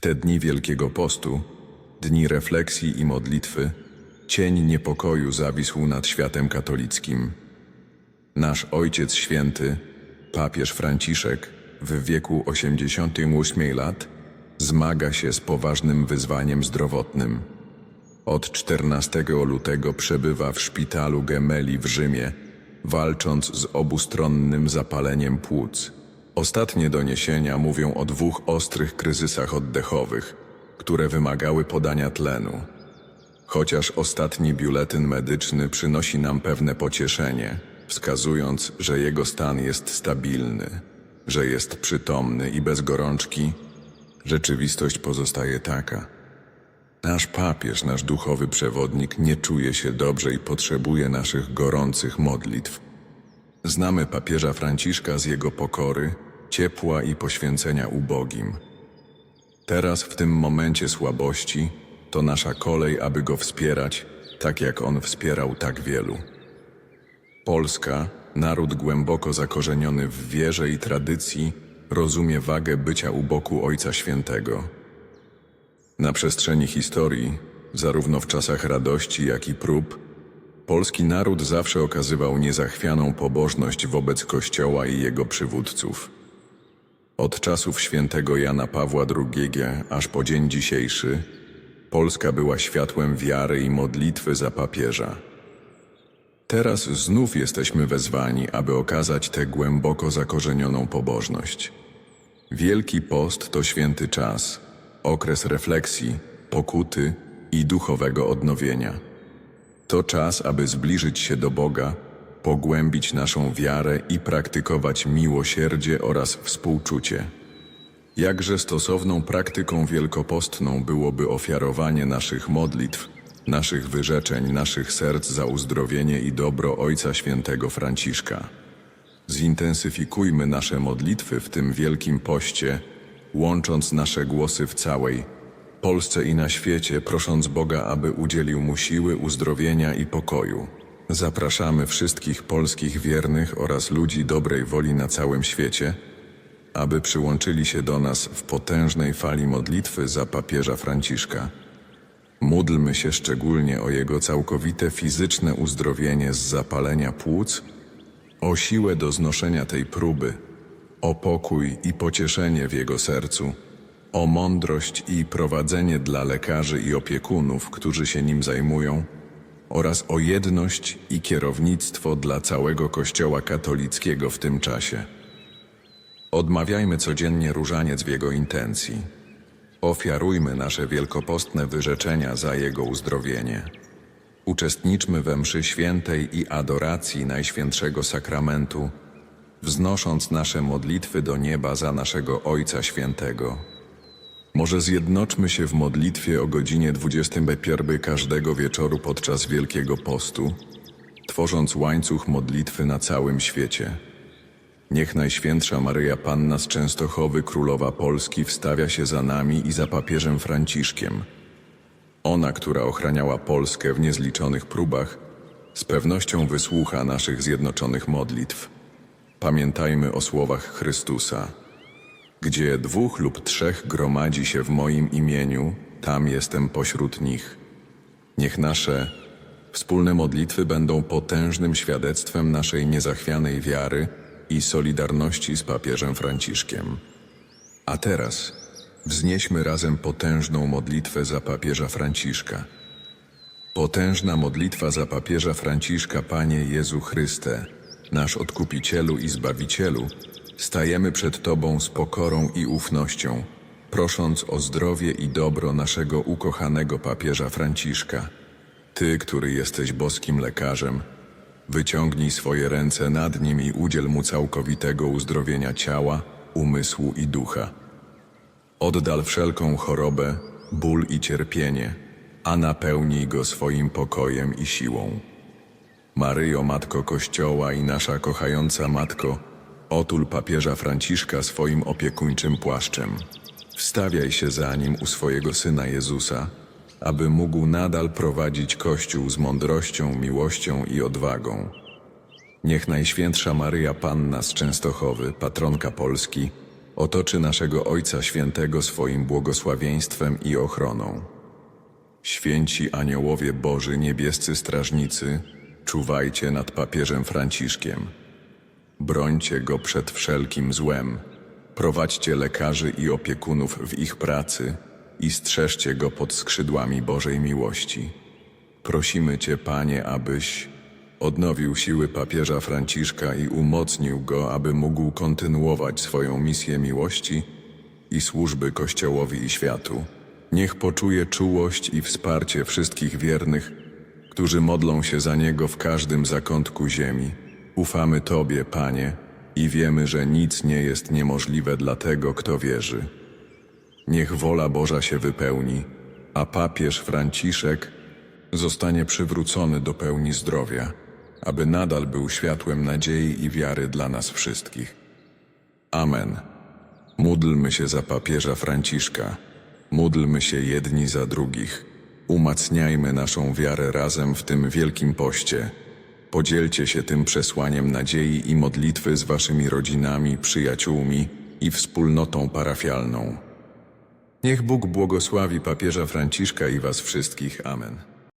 te dni Wielkiego Postu, dni refleksji i modlitwy, cień niepokoju zawisł nad światem katolickim. Nasz Ojciec Święty, papież Franciszek, w wieku 88 lat, zmaga się z poważnym wyzwaniem zdrowotnym. Od 14 lutego przebywa w szpitalu Gemelli w Rzymie, walcząc z obustronnym zapaleniem płuc. Ostatnie doniesienia mówią o dwóch ostrych kryzysach oddechowych, które wymagały podania tlenu. Chociaż ostatni biuletyn medyczny przynosi nam pewne pocieszenie, wskazując, że jego stan jest stabilny, że jest przytomny i bez gorączki, rzeczywistość pozostaje taka. Nasz papież, nasz duchowy przewodnik nie czuje się dobrze i potrzebuje naszych gorących modlitw. Znamy papieża Franciszka z jego pokory, ciepła i poświęcenia ubogim. Teraz, w tym momencie słabości, to nasza kolej, aby go wspierać, tak jak on wspierał tak wielu. Polska, naród głęboko zakorzeniony w wierze i tradycji, rozumie wagę bycia u boku Ojca Świętego. Na przestrzeni historii, zarówno w czasach radości, jak i prób, polski naród zawsze okazywał niezachwianą pobożność wobec Kościoła i jego przywódców. Od czasów świętego Jana Pawła II aż po dzień dzisiejszy, Polska była światłem wiary i modlitwy za papieża. Teraz znów jesteśmy wezwani, aby okazać tę głęboko zakorzenioną pobożność. Wielki Post to święty czas, okres refleksji, pokuty i duchowego odnowienia. To czas, aby zbliżyć się do Boga, pogłębić naszą wiarę i praktykować miłosierdzie oraz współczucie. Jakże stosowną praktyką wielkopostną byłoby ofiarowanie naszych modlitw, naszych wyrzeczeń, naszych serc za uzdrowienie i dobro Ojca Świętego Franciszka. Zintensyfikujmy nasze modlitwy w tym wielkim poście, łącząc nasze głosy w całej Polsce i na świecie, prosząc Boga, aby udzielił mu siły, uzdrowienia i pokoju. Zapraszamy wszystkich polskich wiernych oraz ludzi dobrej woli na całym świecie, aby przyłączyli się do nas w potężnej fali modlitwy za papieża Franciszka. Módlmy się szczególnie o jego całkowite fizyczne uzdrowienie z zapalenia płuc, o siłę do znoszenia tej próby, o pokój i pocieszenie w jego sercu, o mądrość i prowadzenie dla lekarzy i opiekunów, którzy się nim zajmują, oraz o jedność i kierownictwo dla całego Kościoła katolickiego w tym czasie. Odmawiajmy codziennie różaniec w jego intencji. Ofiarujmy nasze wielkopostne wyrzeczenia za jego uzdrowienie. Uczestniczmy we mszy świętej i adoracji Najświętszego Sakramentu, wznosząc nasze modlitwy do nieba za naszego Ojca Świętego. Może zjednoczmy się w modlitwie o godzinie 21 każdego wieczoru podczas Wielkiego Postu, tworząc łańcuch modlitwy na całym świecie. Niech Najświętsza Maryja Panna z Częstochowy, Królowa Polski, wstawia się za nami i za papieżem Franciszkiem. Ona, która ochraniała Polskę w niezliczonych próbach, z pewnością wysłucha naszych zjednoczonych modlitw. Pamiętajmy o słowach Chrystusa. Gdzie dwóch lub trzech gromadzi się w moim imieniu, tam jestem pośród nich. Niech nasze wspólne modlitwy będą potężnym świadectwem naszej niezachwianej wiary i solidarności z papieżem Franciszkiem. A teraz wznieśmy razem potężną modlitwę za papieża Franciszka. Potężna modlitwa za papieża Franciszka, Panie Jezu Chryste, nasz Odkupicielu i Zbawicielu, stajemy przed Tobą z pokorą i ufnością, prosząc o zdrowie i dobro naszego ukochanego papieża Franciszka. Ty, który jesteś boskim lekarzem, wyciągnij swoje ręce nad nim i udziel mu całkowitego uzdrowienia ciała, umysłu i ducha. Oddal wszelką chorobę, ból i cierpienie, a napełnij go swoim pokojem i siłą. Maryjo, Matko Kościoła i nasza kochająca Matko, otul papieża Franciszka swoim opiekuńczym płaszczem. Wstawiaj się za nim u swojego Syna Jezusa, aby mógł nadal prowadzić Kościół z mądrością, miłością i odwagą. Niech Najświętsza Maryja Panna z Częstochowy, patronka Polski, otoczy naszego Ojca Świętego swoim błogosławieństwem i ochroną. Święci aniołowie Boży, niebiescy strażnicy, czuwajcie nad papieżem Franciszkiem. Brońcie go przed wszelkim złem, prowadźcie lekarzy i opiekunów w ich pracy i strzeżcie go pod skrzydłami Bożej miłości. Prosimy Cię, Panie, abyś odnowił siły papieża Franciszka i umocnił go, aby mógł kontynuować swoją misję miłości i służby Kościołowi i światu. Niech poczuje czułość i wsparcie wszystkich wiernych, którzy modlą się za niego w każdym zakątku ziemi. Ufamy Tobie, Panie, i wiemy, że nic nie jest niemożliwe dla tego, kto wierzy. Niech wola Boża się wypełni, a papież Franciszek zostanie przywrócony do pełni zdrowia, aby nadal był światłem nadziei i wiary dla nas wszystkich. Amen. Módlmy się za papieża Franciszka. Módlmy się jedni za drugich. Umacniajmy naszą wiarę razem w tym wielkim poście. Podzielcie się tym przesłaniem nadziei i modlitwy z waszymi rodzinami, przyjaciółmi i wspólnotą parafialną. Niech Bóg błogosławi papieża Franciszka i was wszystkich. Amen.